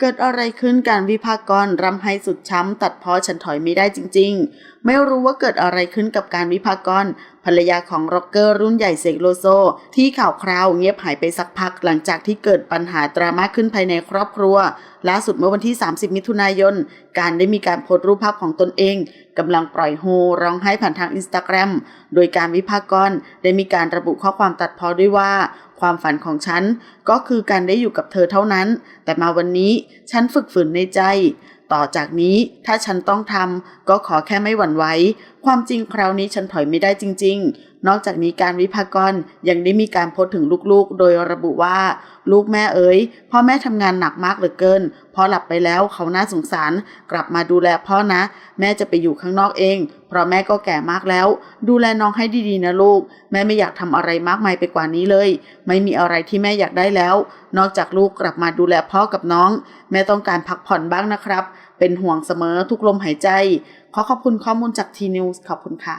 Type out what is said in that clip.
เกิดอะไรขึ้นการวิพากกรรำให้สุดช้ำ ตัดเพ้อฉันถอยไม่ได้จริง ๆ ไม่รู้ว่าเกิดอะไรขึ้นกับการวิพากกร ภรรยาของร็อกเกอร์รุ่นใหญ่เซกโลโซ ที่ข่าวคราวเงียบหายไปสักพักหลังจากที่เกิดปัญหาดราม่าขึ้นภายในครอบครัว ล่าสุดเมื่อวันที่ 30 มิถุนายน การได้มีการโพสต์รูปภาพของตนเองกำลังปล่อยโฮร้องไห้ผ่านทางอินสตาแกรมโดยการวิพากรได้มีการระบุข้อความตัดเพ้อด้วยว่า ความฝันของฉันก็คือการได้อยู่กับเธอเท่านั้น แต่มาวันนี้ฉันฝึกฝืนในใจ ต่อจากนี้ถ้าฉันต้องทำก็ขอแค่ไม่หวั่นไหวความจริงคราวนี้ฉันถอยไม่ได้จริง นอกจากนี้การวิพากรยังได้มีการโพสต์ถึงลูกๆ โดยระบุว่า ลูกแม่เอ๋ยพ่อแม่ทำงานหนักมากเหลือเกินพอหลับไปแล้วเขาน่าสงสาร กลับมาดูแลพ่อนะ แม่จะไปอยู่ข้างนอกเอง เพราะแม่ก็แก่มากแล้ว ดูแลน้องให้ดีๆนะลูก แม่ไม่อยากทำอะไรมากมายไปกว่านี้เลย ไม่มีอะไรที่แม่อยากได้แล้ว นอกจากลูกกลับมาดูแลพ่อกับน้อง แม่ต้องการพักผ่อนบ้างนะครับ เป็นห่วงเสมอทุกลมหายใจ ขอขอบคุณข้อมูลจากทีนิวส์ขอบคุณค่ะ